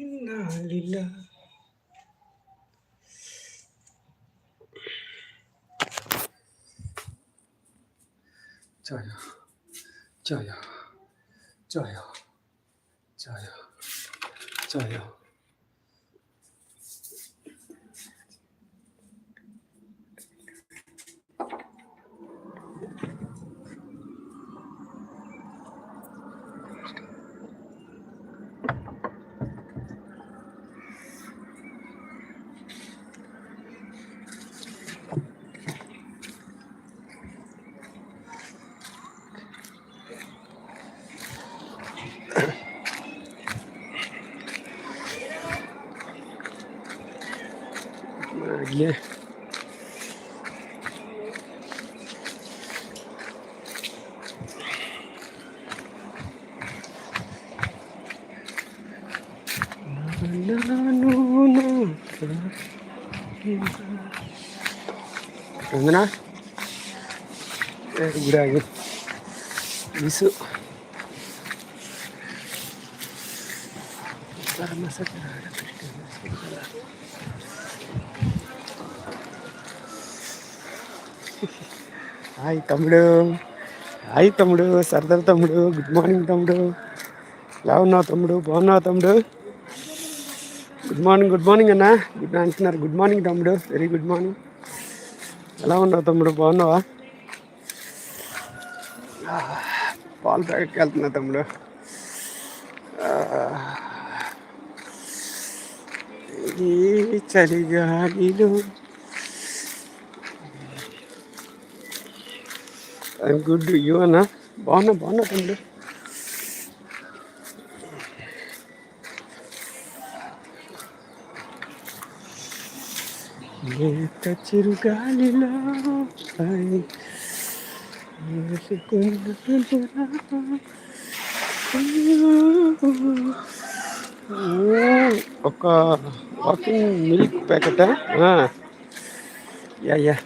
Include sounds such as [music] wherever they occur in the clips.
إنا لله جايا جايا جايا جايا جايا Gimana? Eh, ఇసు hi తమ్ముడు. Hi తమ్ముడు సర్దార్ తమ్ముడు గుడ్ మార్నింగ్ తమ్ముడు. ఎలా ఉన్నావు తమ్ముడు? బాగున్నావు తమ్ముడు? గుడ్ మార్నింగ్ గుడ్ మార్నింగ్ అన్న. గుడ్ అంటున్నారు. గుడ్ మార్నింగ్ తమ్ముడు. Very good morning. ఎలా ఉన్నావు తమ్ముడు? బాగున్నావా? పాలు ప్యాకెట్కి వెళ్తున్నా తమ్ముడు. ఈ చలిగాలిలో ఐ గుడ్ యూ అన్నా. బాగున్నా బాగున్నా తమ్ముడు. లేత చిరుగాలిలో పై ఒక వాకింగ్ మిల్క్ ప్యాకెట్ యా యా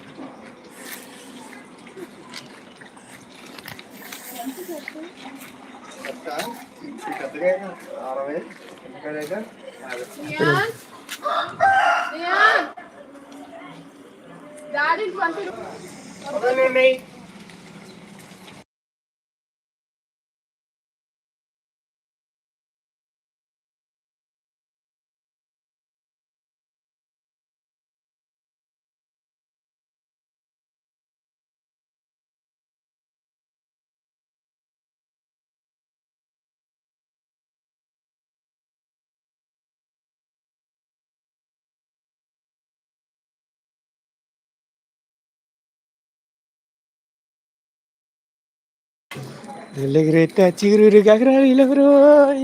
Negreta చిగురు గగరాయిలెవరో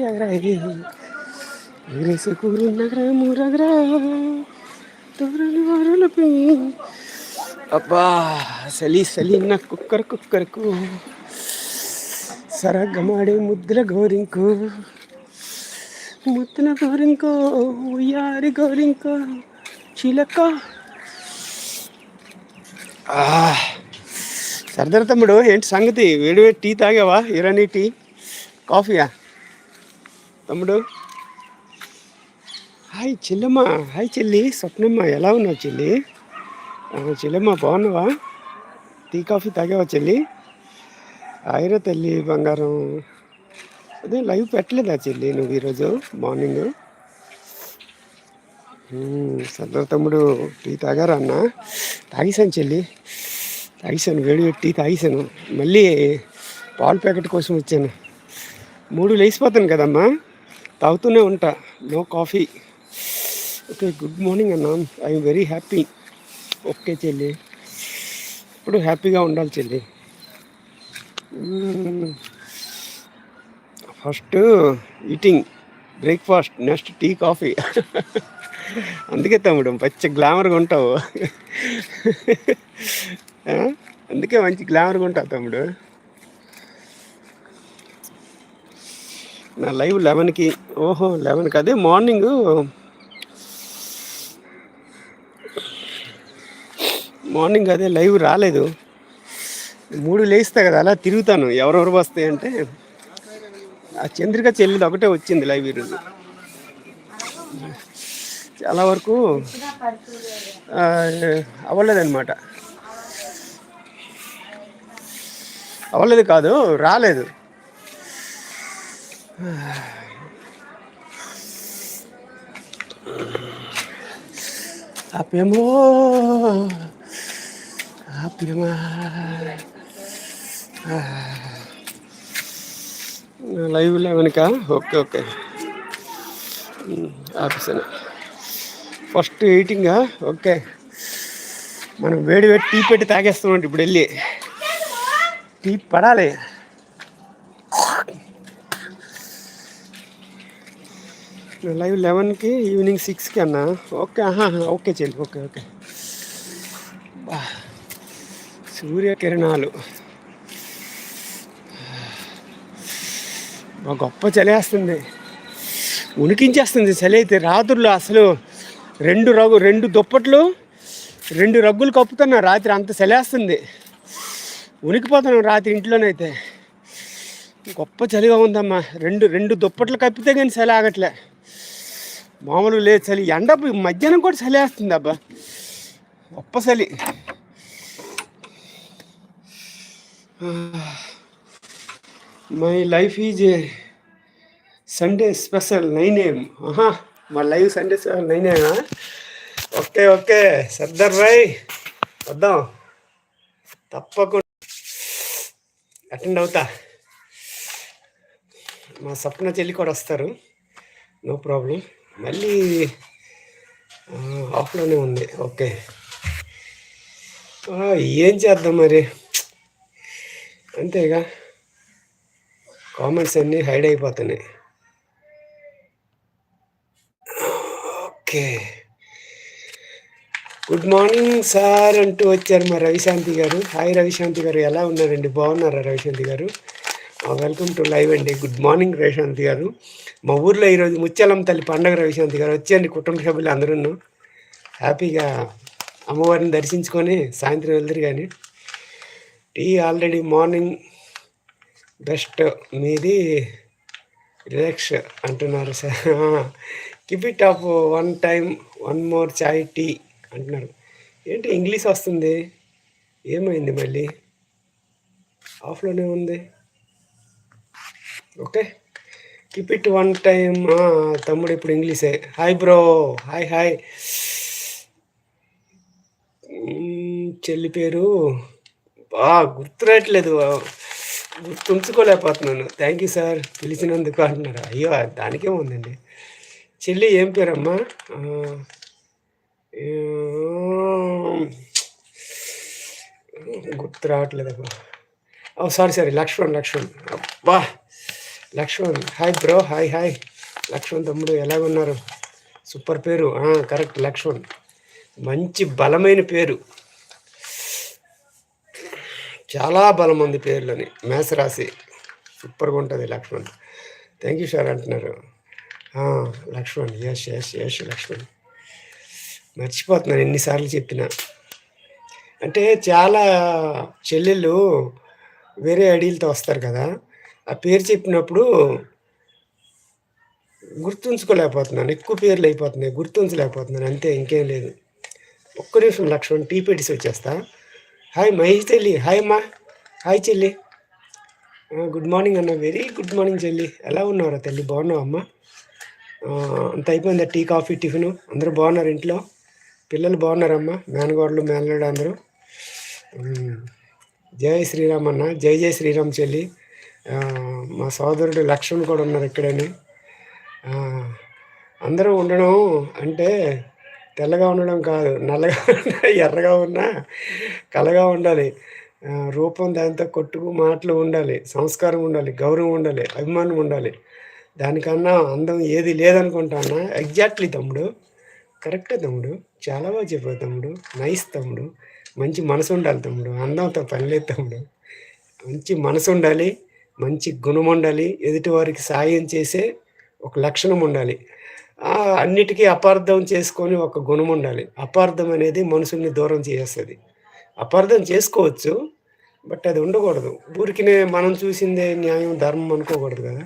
ఎగరాయి ఎగరేసి కూరు నగర మూరగరా తోరలు వారలపై అబ్బా సలి సలి నా కుక్కర్ కుక్కర్కు సరగమాడే ముద్దుల గోరింకు ముద్దుల గోరింకో ఉయ్యారి గోరింకో చిలక ఆ సర్దార్ తమ్ముడు ఏంటి సంగతి? వేడి వేడి టీ తాగావా? ఇరానీ టీ? కాఫీయా? తమ్ముడు? హాయ్ చెల్లెమ్మ హాయ్ చెల్లి. స్వప్నమ్మ ఎలా ఉన్నావు చెల్లి? చెల్లెమ్మ బాగున్నావా? టీ కాఫీ తాగావా చెల్లి? హాయిరా తల్లి బంగారం. అదే లైవ్ పెట్టలేదా చెల్లి నువ్వు ఈరోజు? మార్నింగ్? సర్దార్ తమ్ముడు టీ తాగారా అన్న? తాగేసాను చెల్లి. ఐసాను వేడి పెట్టి తాగిసాను మళ్ళీ పాలు ప్యాకెట్ కోసం వచ్చాను. మూడు లేచిపోతాను కదమ్మా. తాగుతూనే ఉంటా. No coffee. Okay good morning అన్న. I'm very happy. ఓకే చెల్లి. ఇప్పుడు హ్యాపీగా ఉండాలి చెల్లి. First eating breakfast next tea coffee. [laughs] అందుకే తమ్ముడు పచ్చ గ్లామర్గా ఉంటావు. అందుకే మంచి గ్లామర్గా ఉంటావు తమ్ముడు. నా లైవ్ లెవెన్కి ఓహో లెవెన్కి అదే మార్నింగ్ మార్నింగ్ అదే లైవ్ రాలేదు. మూడు లేస్తా కదా అలా తిరుగుతాను. ఎవరెవరు వస్తాయి అంటే ఆ చంద్రిక చెల్లిది ఒకటే వచ్చింది లైవ్ ఈరోజు చాలా వరకు అవ్వలేదన్నమాట అవ్వలేదు కాదు రాలేదు. ఆపేమో ఆప్యమా. లైవ్ లెవెన్కా ఓకే ఓకే. ఆపేసాను. ఫస్ట్ ఎయిటింగా ఓకే. మనం వేడి వేడి టీ పెట్టి తాగేస్తున్నాం ఇప్పుడు వెళ్ళి. Y పడాలి లైవ్ లెవెన్కి ఈవినింగ్ సిక్స్కి అన్నా. ఓకే ఆహా ఓకే చెల్లి ఓకే ఓకే సూర్యకిరణాలు మా గొప్ప చలేస్తుంది. ఉనికించేస్తుంది చలి అయితే రాత్రులు అసలు రెండు రగు రెండు దుప్పట్లు రెండు రగ్గులు కప్పుతున్నా రాత్రి అంత చలేస్తుంది. ఉనికిపోతున్నాం రాత్రి ఇంట్లోనైతే. గొప్ప చలిగా ఉందమ్మా. రెండు రెండు దుప్పట్లు కప్పితే కానీ చలి ఆగట్లే. మామూలు లేదు చలి. ఎండ మధ్యాహ్నం కూడా చలి వేస్తుంది అబ్బా గొప్ప చలి. My life is Sunday special nine ఏం ఆహా మా లైవ్ సండే స్పెషల్ నైన్ ఏమా ఓకే ఓకే. సర్దార్ భాయ్ వద్దాం. తప్పకుండా అటెండ్ అవుతా. మా సప్న చెల్లి కూడా వస్తారు. No problem. మళ్ళీ ఆఫ్లోనే ఉంది. ఓకే. ఏం చేద్దాం మరి? అంతేగా. కామెంట్స్ అన్నీ హైడ్ అయిపోతున్నాయి. ఓకే. గుడ్ మార్నింగ్ సార్ అంటూ వచ్చారు మా రవిశాంతి గారు. హాయ్ రవిశాంతి గారు. ఎలా ఉన్నారండి? బాగున్నారా రవిశాంతి గారు? వెల్కమ్ టు లైవ్ అండి గుడ్ మార్నింగ్ రవిశాంతి గారు. మా ఊర్లో ఈరోజు ముచ్చలం తల్లి పండగ రవిశాంతి గారు. వచ్చేయండి కుటుంబ సభ్యులు అందరూ హ్యాపీగా అమ్మవారిని దర్శించుకొని సాయంత్రం వెళ్తారు కానీ టీ ఆల్రెడీ మార్నింగ్ బెస్ట్ మీది రిలాక్స్ అంటున్నారు sir keep it off one time one more chai tea అంటున్నారు. ఏంటి ఇంగ్లీష్ వస్తుంది? ఏమైంది మళ్ళీ? ఆఫ్లోనే ఉంది. Okay. Keep it one time తమ్ముడు ఇప్పుడు ఇంగ్లీషే. హాయ్ బ్రో హాయ్ హాయ్ చెల్లి పేరు? బా గుర్తురావట్లేదు. గుర్తుంచుకోలేకపోతున్నాను. థ్యాంక్ యూ సార్ పిలిచినందుకు అంటున్నారు. అయ్యో దానికే ఉందండి. చెల్లి ఏం పేరమ్మా? గుర్తు రావట్లేదమ్మా. ఓ సారీ సారీ లక్ష్మణ్ లక్ష్మణ్. అబ్బా Lakshman. Hi bro hi hi. Lakshman తమ్ముడు ఎలాగున్నారు? సూపర్ పేరు. కరెక్ట్ లక్ష్మణ్. మంచి బలమైన పేరు. చాలా బలం ఉంది పేర్లని మేసరాశి సూపర్గా ఉంటుంది లక్ష్మణ్. థ్యాంక్ యూ సార్ అంటున్నారు. Lakshman. Yes yes yes Lakshman. మర్చిపోతున్నాను ఎన్నిసార్లు చెప్పినా. అంటే చాలా చెల్లెళ్ళు వేరే ఐడీలతో వస్తారు కదా. ఆ పేరు చెప్పినప్పుడు గుర్తుంచుకోలేకపోతున్నాను. ఎక్కువ పేర్లు అయిపోతున్నాయి. గుర్తుంచలేకపోతున్నాను. అంతే ఇంకేం లేదు. ఒక్క నిమిషం లక్ష్మణ్ టీ పెట్టేసి వచ్చేస్తా. హాయ్ మహేష్ చెల్లి. హాయ్ అమ్మా. హాయ్ చెల్లి. గుడ్ మార్నింగ్ అన్న. వెరీ గుడ్ మార్నింగ్ చెల్లి. ఎలా ఉన్నారా తల్లి? బాగున్నావు అమ్మా? అంత అయిపోయిందా టీ కాఫీ టిఫిన్? అందరూ బాగున్నారు ఇంట్లో? పిల్లలు బాగున్నారమ్మా. మేనగోడలు మేనల్లుడు అందరూ. జై శ్రీరామ్ అన్న. జై జై శ్రీరామ్ చెల్లి. మా సోదరుడు లక్ష్మణ్ కూడా ఉన్నారు ఇక్కడని. అందరూ ఉండడం అంటే తెల్లగా ఉండడం కాదు నల్లగా ఉన్నా ఎర్రగా ఉన్నా కలగా ఉండాలి. రూపం దాంతో కొట్టుకు మాటలు ఉండాలి సంస్కారం ఉండాలి గౌరవం ఉండాలి అభిమానం ఉండాలి. దానికన్నా అందం ఏది లేదనుకుంటానా ఎగ్జాక్ట్లీ తమ్ముడు. కరెక్ట్ తమ్ముడు. చాలా బాగా చెప్పావు తమ్ముడు. నైస్ తమ్ముడు. మంచి మనసు ఉండాలి తమ్ముడు. అందంతో పని లేదు తమ్ముడు. మంచి మనసు ఉండాలి. మంచి గుణం ఉండాలి. ఎదుటి వారికి సాయం చేసే ఒక లక్షణం ఉండాలి. అన్నిటికీ అపార్థం చేసుకొని ఒక గుణం ఉండాలి. అపార్థం అనేది మనుషుల్ని దూరం చేస్తుంది అపార్థం చేసుకోవచ్చు బట్ అది ఉండకూడదు. ఊరికినే మనం చూసిందే న్యాయం ధర్మం అనుకోకూడదు కదా.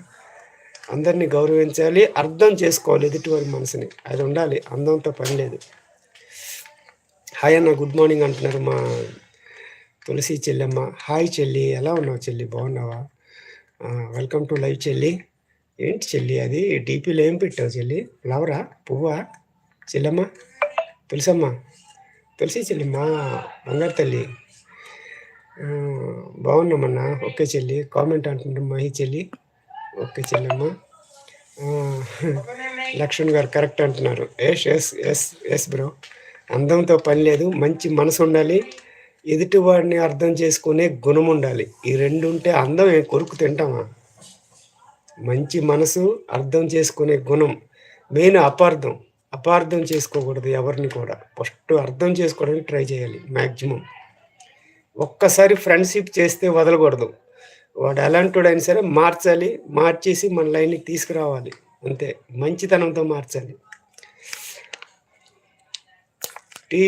అందరినీ గౌరవించాలి అర్థం చేసుకోవాలి ఎదుటివారి మనసుని. అది ఉండాలి అందంతో పని లేదు. హాయ్ అన్న గుడ్ మార్నింగ్ అంటున్నారు మా తులసి చెల్లెమ్మ. హాయ్ చెల్లి ఎలా ఉన్నావు చెల్లి? బాగున్నావా? వెల్కమ్ టు లైవ్ చెల్లి. ఏంటి చెల్లి అది? డీపీలో ఏం పెట్టావు చెల్లి? లవరా పువ్వా? చెల్లెమ్మ? తులసమ్మ? తులసి చెల్లిమ్మ బంగారు తల్లి. బాగున్నామన్నా? ఓకే చెల్లి. కామెంట్ అంటుంటాం మహి చెల్లి. ఓకే చెల్లెమ్మ. లక్ష్మణ్ గారు కరెక్ట్ అంటున్నారు. Yes yes yes yes bro. అందంతో పని లేదు మంచి మనసు ఉండాలి ఎదుటి వాడిని అర్థం చేసుకునే గుణం ఉండాలి. ఈ రెండు ఉంటే అందం ఏం కొరుకు తింటామా? మంచి మనసు అర్థం చేసుకునే గుణం మెయిన్ అపార్థం. అపార్థం చేసుకోకూడదు ఎవరిని కూడా. ఫస్ట్ అర్థం చేసుకోవడానికి ట్రై చేయాలి మ్యాక్సిమం ఒక్కసారి ఫ్రెండ్షిప్ చేస్తే వదలకూడదు. వాడు అలాంటివాడైనా సరే మార్చాలి మార్చేసి మన లైన్కి తీసుకురావాలి. అంతే. మంచితనంతో మార్చాలి. టీ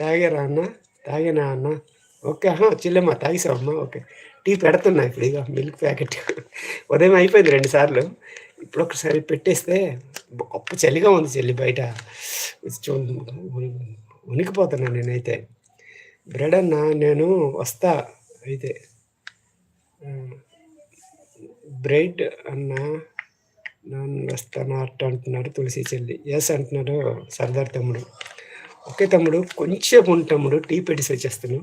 తాగారా అన్న? తాగానా అన్న? ఓకే ఆహా చిల్లమ్మ తాగిసావమ్మా? ఓకే. టీ పెడుతున్నా ఇప్పుడు ఇక మిల్క్ ప్యాకెట్. ఉదయం అయిపోయింది రెండు సార్లు. ఇప్పుడు ఒకసారి పెట్టేస్తే గొప్ప చలిగా ఉంది చెల్లి బయట. ఉనికిపోతున్నా నేనైతే. బ్రెడ్ అన్న నేను వస్తా. అయితే బ్రైట్ అన్న నన్ను వస్తాను అట్ట అంటున్నారు తులసి చెల్లి. ఎస్ అంటున్నారు సర్దార్ తమ్ముడు. ఓకే తమ్ముడు కొంచెం తమ్ముడు టీ పెట్టి వచ్చేస్తాను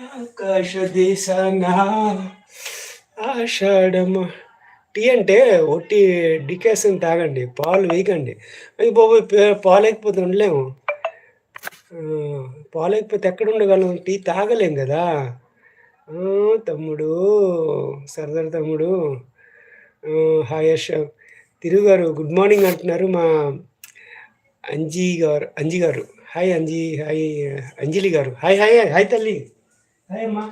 ఆకాశ దేశాన ఆషాఢమ. టీ అంటే ఒట్టి డికేషన్ తాగండి పాలు వేయకండి. అయ్యి బాబు పాలు లేకపోతే ఉండలేము. పాలు లేకపోతే ఎక్కడ ఉండగలం? టీ తాగలేం కదా. తమ్ముడు సర్దార్ తమ్ముడు. ఆ, తిరుగు గారు గుడ్ మార్నింగ్ అంటున్నారు మా అంజీ గారు అంజీ గారు. హాయ్ అంజీ హాయ్ అంజలి గారు. హాయ్ హాయ్ హాయ్ తల్లి. అమ్మా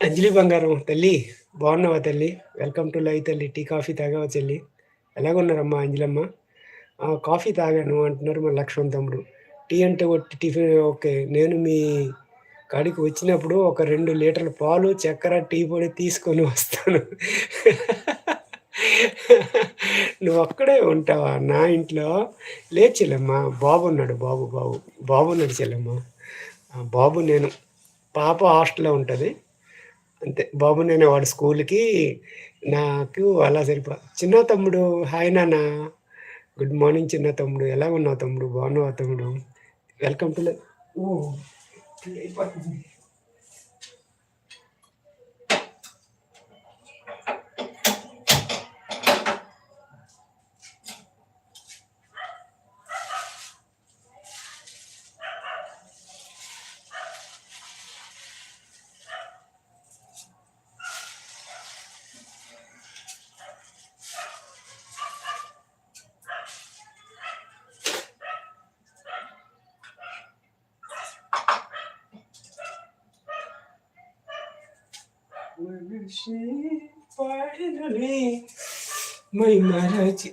అంజలి బంగారం తల్లి బాగున్నావా తల్లి? వెల్కమ్ టు లైవ్ తల్లి టీ కాఫీ తాగావా చెల్లి? ఎలాగున్నారమ్మా అంజలమ్మ? కాఫీ తాగాను అంటున్నారు మా లక్ష్మణ్ తమ్ముడు. టీ అంటే ఒట్టి టిఫిన్ ఓకే నేను మీ కాడికి వచ్చినప్పుడు ఒక రెండు లీటర్ల పాలు చక్కెర టీ పొడి తీసుకొని వస్తాను. నువ్వు ఒక్కడే ఉంటావా నా ఇంట్లో? లేచిల్లమ్మా బాబు ఉన్నాడు బాబు బాబు. బాబు ఉన్నాడు చెల్లమ్మా. బాబు నేను పాప హాస్టల్లో ఉంటుంది. అంతే బాబు నేను వాడు స్కూల్కి నాకు అలా సరిపో చిన్న తమ్ముడు హాయ్ నాన్న గుడ్ మార్నింగ్ చిన్న తమ్ముడు ఎలా ఉన్నావు తమ్ముడు బాగున్నావా తమ్ముడు? వెల్కమ్ టు ఓ అయిపోతుంది.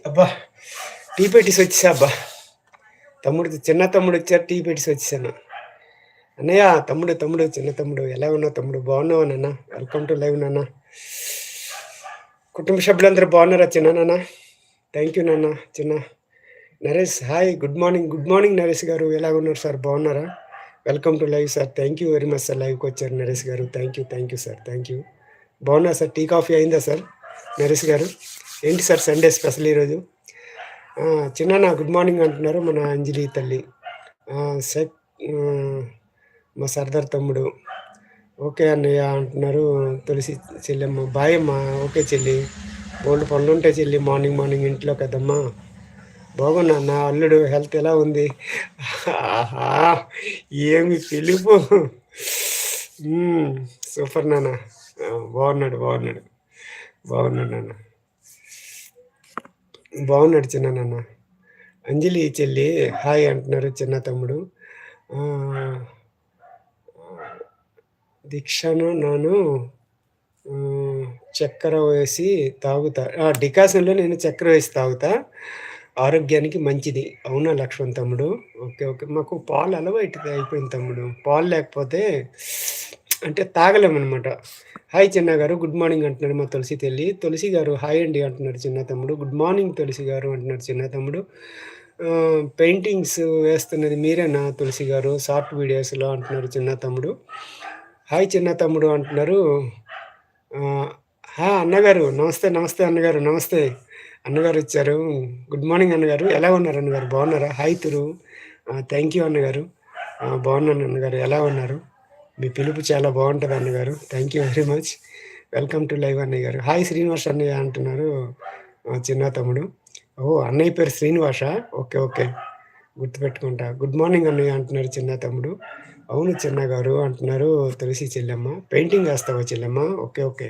అబ్బా టీ పెట్టేసి వచ్చేసా అబ్బా. తమ్ముడు చిన్న తమ్ముడు వచ్చారు టీ పెట్టేసి వచ్చేసాను అన్నయ్య తమ్ముడు తమ్ముడు చిన్న తమ్ముడు ఎలా ఉన్నావు తమ్ముడు? బాగున్నావా నాన్న? వెల్కమ్ టు లైవ్ నాన్న. కుటుంబ సభ్యులందరూ బాగున్నారా చిన్న నాన్న? థ్యాంక్ యూ నాన్న చిన్న. Naresh hi good morning good morning Naresh గారు. ఎలా ఉన్నారు సార్? బాగున్నారా? Welcome to live sir thank you very much sir లైవ్కి వచ్చారు నరేష్ గారు. Thank you thank you sir thank you బాగున్నా సార్ టీ కాఫీ అయిందా సార్? నరేష్ గారు ఏంటి సార్ సండే స్పెషల్ ఈరోజు? చిన్న గుడ్ మార్నింగ్ అంటున్నారు మన అంజలి తల్లి. ఆ, సెక్ మా సర్దార్ తమ్ముడు. ఓకే అన్నయ్య అంటున్నారు తులసి చెల్లెమ్మ. బాయ్ అమ్మ ఓకే చెల్లి. బోల్డ్ పనులు ఉంటాయి చెల్లి మార్నింగ్ మార్నింగ్ ఇంట్లో కదమ్మా. బాగున్నా నా అల్లుడు హెల్త్ ఎలా ఉంది? ఏమి పిలుపు. సూపర్ నాన్న. బాగున్నాడు బాగున్నాడు. బాగున్నాడు అన్న బాగున్నాడు చిన్ననన్న అంజలి చెల్లి హాయ్ అంటున్నారు చిన్న తమ్ముడు. దీక్షను నాను చక్కెర వేసి తాగుతా. డికాసన్లో డికాషన్లో నేను చక్కెర వేసి తాగుతా. ఆరోగ్యానికి మంచిది. అవునా లక్ష్మణ్ తమ్ముడు? Okay okay. మాకు పాలు అలవాటు అయిపోయింది తమ్ముడు. పాలు లేకపోతే అంటే తాగలేమన్నమాట. హాయ్ చిన్న గారు గుడ్ మార్నింగ్ అంటున్నారు మా తులసి తల్లి. తులసి గారు హాయ్ అండి అంటున్నారు చిన్న తమ్ముడు. గుడ్ మార్నింగ్ తులసి గారు అంటున్నారు చిన్న తమ్ముడు. పెయింటింగ్స్ వేస్తున్నది మీరేనా తులసి గారు? షార్ట్ వీడియోస్లో అంటున్నారు చిన్న తమ్ముడు. హాయ్ చిన్న తమ్ముడు అంటున్నారు. హా అన్నగారు నమస్తే నమస్తే అన్నగారు నమస్తే. అన్నగారు వచ్చారు. గుడ్ మార్నింగ్ అన్నగారు. ఎలా ఉన్నారు అన్నగారు? బాగున్నారా? హాయ్ తురు థ్యాంక్ యూ అన్నగారు. బాగున్నాను అన్నగారు. ఎలా ఉన్నారు? మీ పిలుపు చాలా బాగుంటుంది అన్నగారు. Thank you very much welcome to live అన్నయ్య గారు. హాయ్ శ్రీనివాస్ అన్నయ్య అంటున్నారు చిన్న తమ్ముడు. ఓ అన్నయ్య పేరు Srinivasa? Okay okay. గుర్తుపెట్టుకుంటా. Good morning అన్నయ్య అంటున్నారు చిన్న తమ్ముడు. అవును చిన్న గారు అంటున్నారు తులసి చెల్లెమ్మ. పెయింటింగ్ వేస్తావా చెల్లెమ్మ? Okay okay.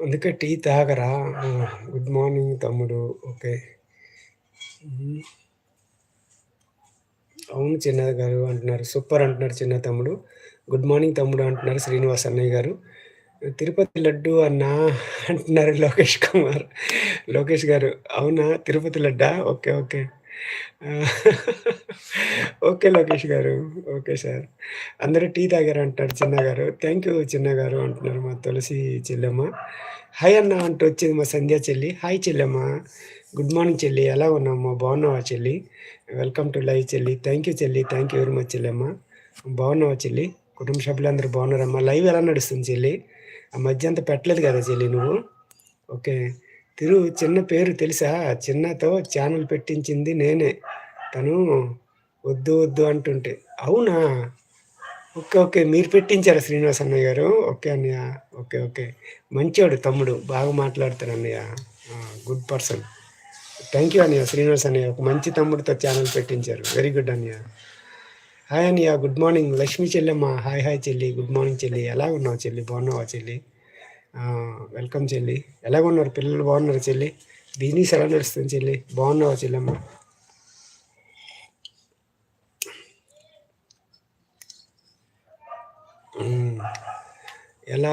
అందుకే టీ తాగరా గుడ్ మార్నింగ్ తమ్ముడు ఓకే అవును చిన్న గారు అంటున్నారు సూపర్ అంటున్నారు చిన్న తమ్ముడు గుడ్ మార్నింగ్ తమ్ముడు అంటున్నారు శ్రీనివాస్ అన్నయ్య గారు తిరుపతి లడ్డు అన్నా అంటున్నారు లోకేష్ కుమార్ లోకేష్ గారు అవునా తిరుపతి లడ్డా ఓకే ఓకే ఓకే లోకేష్ గారు. Okay sir. అందరూ టీ తాగారు అంటారు చిన్న గారు. థ్యాంక్ యూ చిన్న గారు అంటున్నారు మా తులసి చెల్లెమ్మ. హాయ్ అన్న అంటూ వచ్చింది మా సంధ్య చెల్లి. హాయ్ చెల్లెమ్మ. గుడ్ మార్నింగ్ చెల్లి. ఎలా ఉన్నామ్మా బాగున్నావా చెల్లి? వెల్కమ్ టు లైవ్ చెల్లి. థ్యాంక్ యూ చెల్లి. థ్యాంక్ యూ వెరీ మచ్ చెల్లెమ్మ. బాగున్నావా చెల్లి? కుటుంబ సభ్యులందరూ బాగున్నారమ్మా. లైవ్ ఎలా నడుస్తుంది చెల్లి? ఆ మధ్య అంతా పెట్టలేదు కదా చెల్లి నువ్వు? ఓకే. తిరు చిన్న పేరు తెలుసా? చిన్నతో ఛానల్ పెట్టించింది నేనే. తను వద్దు వద్దు అంటుంటే అవునా? ఓకే ఓకే మీరు పెట్టించారా శ్రీనివాస్ అన్నయ్య గారు? ఓకే అన్నయ్య. Okay okay. మంచివాడు తమ్ముడు బాగా మాట్లాడతాడు అన్నయ్య. Good person. థ్యాంక్ యూ అన్నయ్య శ్రీనివాస్ అన్నయ్య. ఒక మంచి తమ్ముడితో ఛానల్ పెట్టించారు. వెరీ గుడ్ అన్నయ్య. హాయ్ అన్నయ్య గుడ్ మార్నింగ్. లక్ష్మి చెల్లెమ్మ. హాయ్ హాయ్ చెల్లి. గుడ్ మార్నింగ్ చెల్లి. ఎలా ఉన్నావు చెల్లి? బాగున్నావా చెల్లి? వెల్కమ్ చెల్లి. ఎలా ఉన్నారు పిల్లలు? బాగున్నారు చెల్లి? బిజినెస్ ఎలా నడుస్తుంది చెల్లి? బాగున్నావా చెల్లమ్మ? ఎలా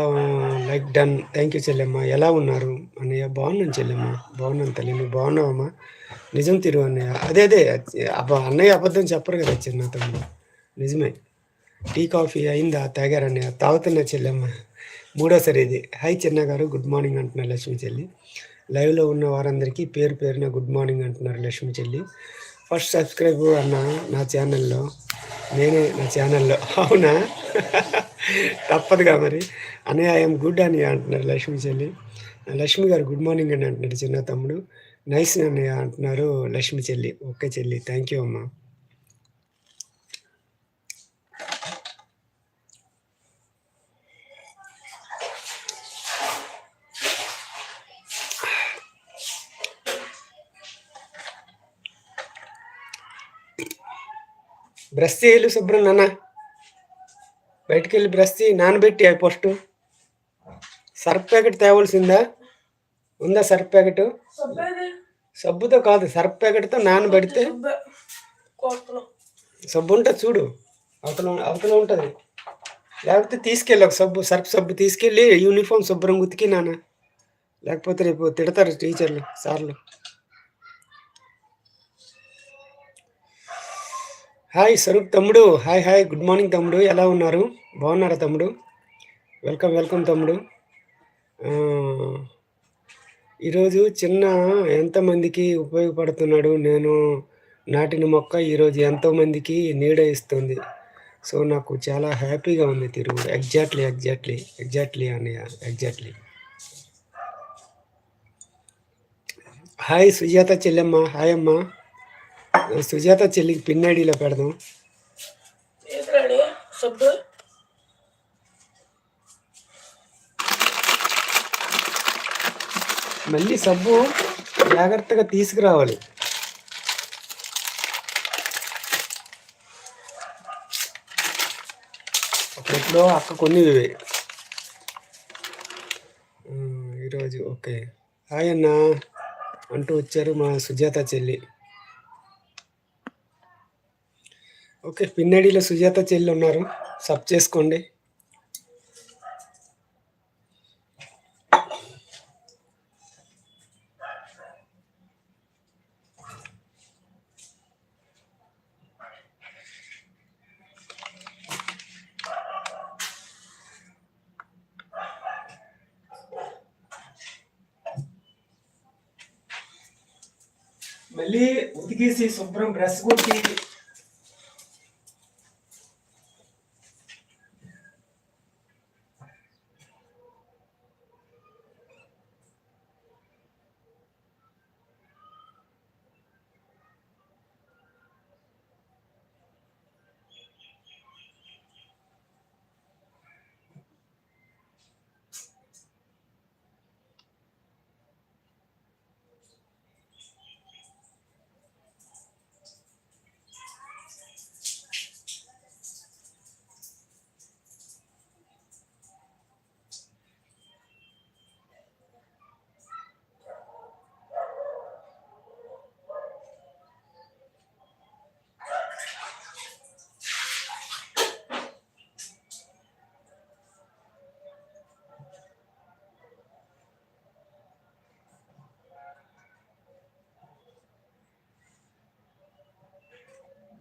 లైక్ డన్. థ్యాంక్ యూ చెల్లెమ్మ. ఎలా ఉన్నారు? అన్నయ్య బాగున్నాను చెల్లెమ్మ. బాగున్నాను తల్లి. నువ్వు బాగున్నావమ్మా? నిజం తిరుగు అన్నయ్య. అదే అదే. అన్నయ్య అబద్ధం చెప్పరు కదా చిన్న తమ్ముడు. నిజమే. టీ కాఫీ అయిందా? తాగారన్నయ్య తాగుతున్నా చెల్లెమ్మ. మూడోసారి ఇది. హాయ్ చిన్న గారు గుడ్ మార్నింగ్ అంటున్నారు లక్ష్మి చెల్లి. లైవ్లో ఉన్న వారందరికీ పేరు పేరున గుడ్ మార్నింగ్ అంటున్నారు లక్ష్మి చెల్లి. ఫస్ట్ సబ్స్క్రైబ్ అన్న నా ఛానల్లో నేనే నా ఛానల్లో అవునా? తప్పదుగా మరి. అనే ఐఎమ్ గుడ్ అని అంటున్నారు లక్ష్మి చెల్లి. లక్ష్మి గారు గుడ్ మార్నింగ్ అని అంటున్నారు చిన్న తమ్ముడు. నైస్ అన్నయ్య అంటున్నారు లక్ష్మి చెల్లి. ఓకే చెల్లి. థ్యాంక్ యూ అమ్మా. బ్రష్ చేయలు శుభ్రం నాన్న. బయటికి వెళ్ళి బ్రష్ చేయి నానబెట్టి అవి ఫస్ట్ సర్ఫ్ ప్యాకెట్ తేవలసిందా? ఉందా సర్ఫ్ ప్యాకెట్? సబ్బుతో కాదు సర్ఫ్ ప్యాకెట్తో నానబెడితే సబ్బు ఉంటుంది చూడు అవతల అవతల ఉంటుంది. లేకపోతే తీసుకెళ్ళి ఒక సబ్బు సర్ఫ్ సబ్బు తీసుకెళ్ళి యూనిఫామ్ శుభ్రం ఉతికి నాన్న. లేకపోతే రేపు తిడతారు టీచర్లు సార్లు. హాయ్ స్వరూప్ తమ్ముడు. Hi hi. గుడ్ మార్నింగ్ తమ్ముడు. ఎలా ఉన్నారు? బాగున్నారా తమ్ముడు? వెల్కమ్ వెల్కమ్ తమ్ముడు. ఈరోజు చిన్న ఎంతమందికి ఉపయోగపడుతున్నాడు? నేను నాటిన మొక్క ఈరోజు ఎంతోమందికి నీడ ఇస్తుంది. సో నాకు చాలా హ్యాపీగా ఉంది తిరుగు ఎగ్జాక్ట్లీ ఎగ్జాక్ట్లీ ఎగ్జాక్ట్లీ అని ఎగ్జాక్ట్లీ హాయ్ సుజాత చెల్లెమ్మ. హాయ్ అమ్మ. సుజాత చెల్లికి పిన్ ఐడిలో పెడదాం. సబ్బు? మళ్ళీ సబ్బు జాగ్రత్తగా తీసుకురావాలి. అప్పుడెప్పుడో అక్క కొన్ని ఈరోజు ఓకే. హాయ్ అన్న. అంటూ వచ్చారు మా సుజాత చెల్లి. ఓకే పిన్నడిలో సుజాత చెల్లి ఉన్నారు. సబ్ చేసుకోండి. మళ్ళీ ఉతికేసి శుభ్రం బ్రష్ కొట్టి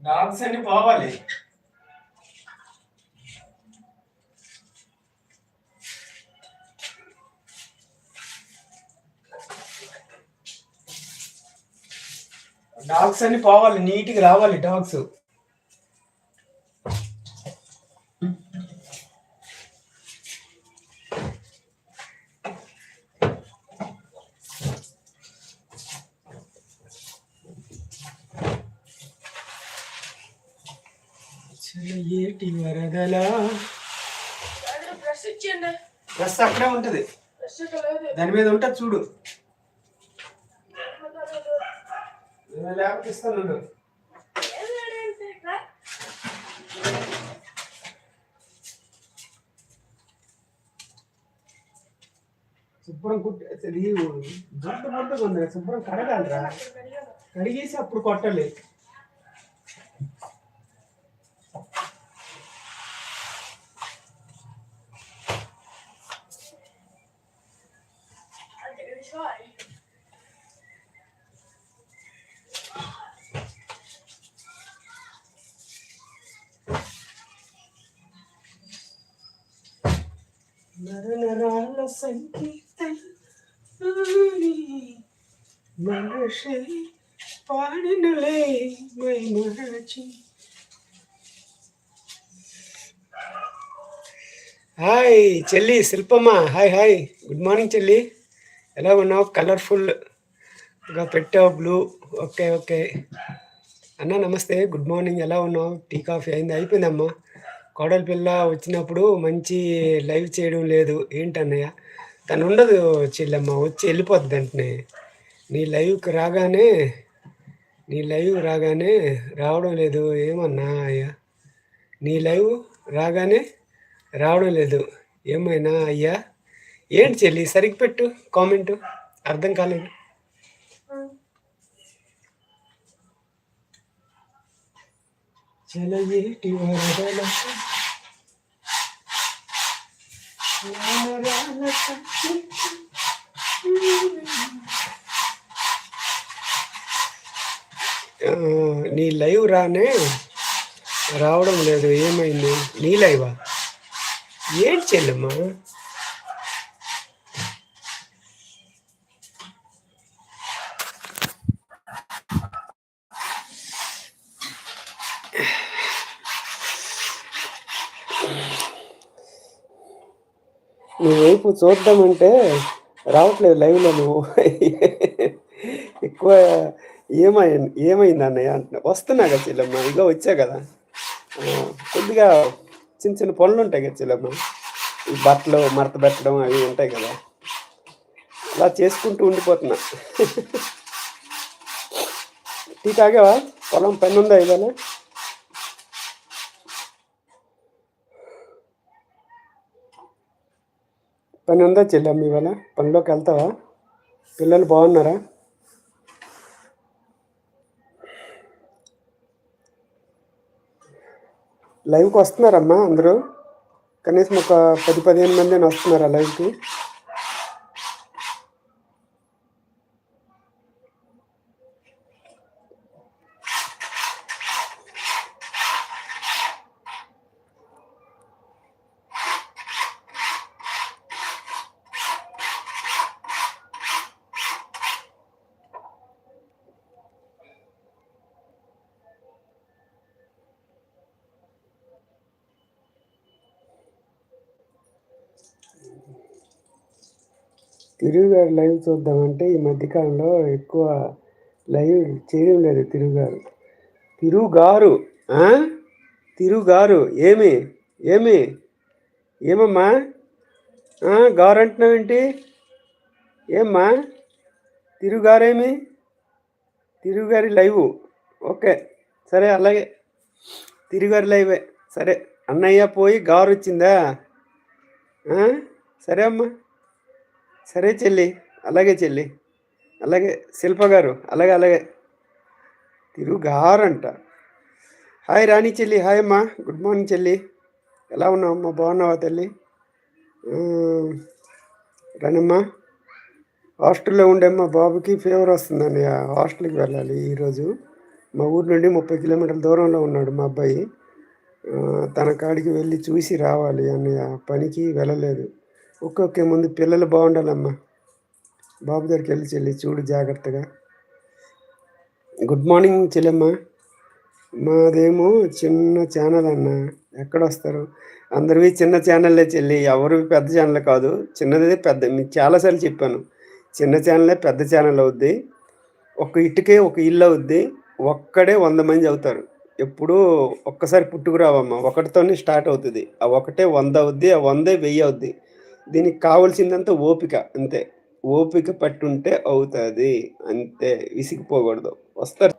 డాగ్స్ అన్ని పోవాలి. డాగ్స్ అన్ని పోవాలి నీట్గా రావాలి డాగ్స్ ఏటి వరదలా? డ్రెస్ అక్కడే ఉంటది. దాని మీద ఉంటది చూడు. లేకపోతే ఇస్తాను. శుభ్రం కుట్టి జుట్టు ఉంది శుభ్రం కడగాలిరా. కడిగేసి అప్పుడు కొట్టాలి. నరనరాల పాడినలే హాయ్ చెల్లి శిల్పమ్మ హాయ్ హాయ్. గుడ్ మార్నింగ్ చెల్లి. ఎలా ఉన్నావు? కలర్ఫుల్గా పెట్టావు బ్లూ ఓకే ఓకే. అన్న నమస్తే. గుడ్ మార్నింగ్ ఎలా ఉన్నావు? టీ కాఫీ అయింది? అయిపోయిందమ్మా కోడలి పిల్ల వచ్చినప్పుడు మంచి లైవ్ చేయడం లేదు. ఏంటన్నయ్య? తను ఉండదు చెల్లెమ్మ వచ్చి వెళ్ళిపోద్ది వెంటనే. నీ లైవ్కి రాగానే నీ లైవ్ రాగానే రావడం లేదు. ఏమన్నా అయ్యా? నీ లైవ్ రాగానే రావడం లేదు. ఏమైనా అయ్యా? ఏంటి చెల్లి సరిగ్గా పెట్టు కామెంటు. అర్థం కాలేదు. చెలయేటి వరదల వానరాల సంగీతం. ఆ, నీ లైవ్ రానే రావడం లేదు ఏమైంది నీ లైవా ఏంటి చెల్లమ్మా సేపు చూద్దామంటే రావట్లేదు లైవ్లో నువ్వు. ఎక్కువ ఏమై ఏమైంది అన్నయ్య? అంటున్నా. వస్తున్నా కదా చెల్లమ్మ ఇగో వచ్చా కదా. కొద్దిగా చిన్న చిన్న పనులు ఉంటాయి కదా చెల్లమ్మ. ఈ బట్టలు మడత పెట్టడం అవి ఉంటాయి కదా. అలా చేసుకుంటూ ఉండిపోతున్నా. టీ తాగేవా? పొలం పని ఉందా ఇవాళ? పని ఉందా చెల్లమ్మ ఇవాళ? పనిలోకి వెళ్తావా? పిల్లలు బాగున్నారా? లైవ్కి వస్తున్నారమ్మా అందరూ? కనీసం ఒక పది పదిహేను మంది వస్తున్నారా లైవ్కి? తిరుగు గారు లైవ్ చూద్దామంటే ఈ మధ్యకాలంలో ఎక్కువ లైవ్ చేయడం లేదు తిరుగు గారు తిరుగు గారు తిరుగు గారు ఏమి? ఏమి? ఏమమ్మా? గారు అంటున్నావేంటి ఏమ్మా? తిరుగు గారేమి తిరుగు గారి లైవ్. ఓకే సరే అలాగే. తిరుగారి లైవే. సరే అన్నయ్య పోయి గారు వచ్చిందా? సరే అమ్మా. సరే చెల్లి అలాగే చెల్లి. అలాగే శిల్ప గారు అలాగే అలాగే. తిరుగారంట. హాయ్ రాణి చెల్లి హాయ్ అమ్మా. గుడ్ మార్నింగ్ చెల్లి. ఎలా ఉన్నావు అమ్మా? బాగున్నావా తల్లి? రానమ్మా. హాస్టల్లో ఉండే మా బాబుకి ఫీవర్ వస్తుందని హాస్టల్కి వెళ్ళాలి ఈరోజు. మా ఊరు నుండి ముప్పై కిలోమీటర్ల దూరంలో ఉన్నాడు మా అబ్బాయి. తన కాడికి వెళ్ళి చూసి రావాలి అన్నయ్య. పనికి వెళ్ళలేదు. ఒక్కొక్కే ముందు పిల్లలు బాగుండాలమ్మా. బాబు దగ్గరికి వెళ్ళి చెల్లి చూడు జాగ్రత్తగా. గుడ్ మార్నింగ్ చెల్లెమ్మ. మాదేమో చిన్న ఛానల్ అన్న. ఎక్కడ వస్తారు అందరివి చిన్న ఛానల్లే చెల్లి. ఎవరు పెద్ద ఛానల్ కాదు. చిన్నదే పెద్ద. మీకు చాలాసార్లు చెప్పాను. చిన్న ఛానలే పెద్ద ఛానల్ అవుద్ది. ఒక ఇటుకే ఒక ఇల్లు అవుద్ది. ఒక్కడే వంద మంది అవుతారు. ఎప్పుడూ ఒక్కసారి పుట్టుకురావమ్మా. ఒకటితోనే స్టార్ట్ అవుతుంది. ఆ ఒకటే వంద అవుద్ది. ఆ వందే వెయ్యి అవుద్ది. దీనికి కావాల్సిందంతా ఓపిక అంతే. ఓపిక పట్టుంటే అవుతుంది అంతే. విసిగిపోకూడదు. వస్తారు.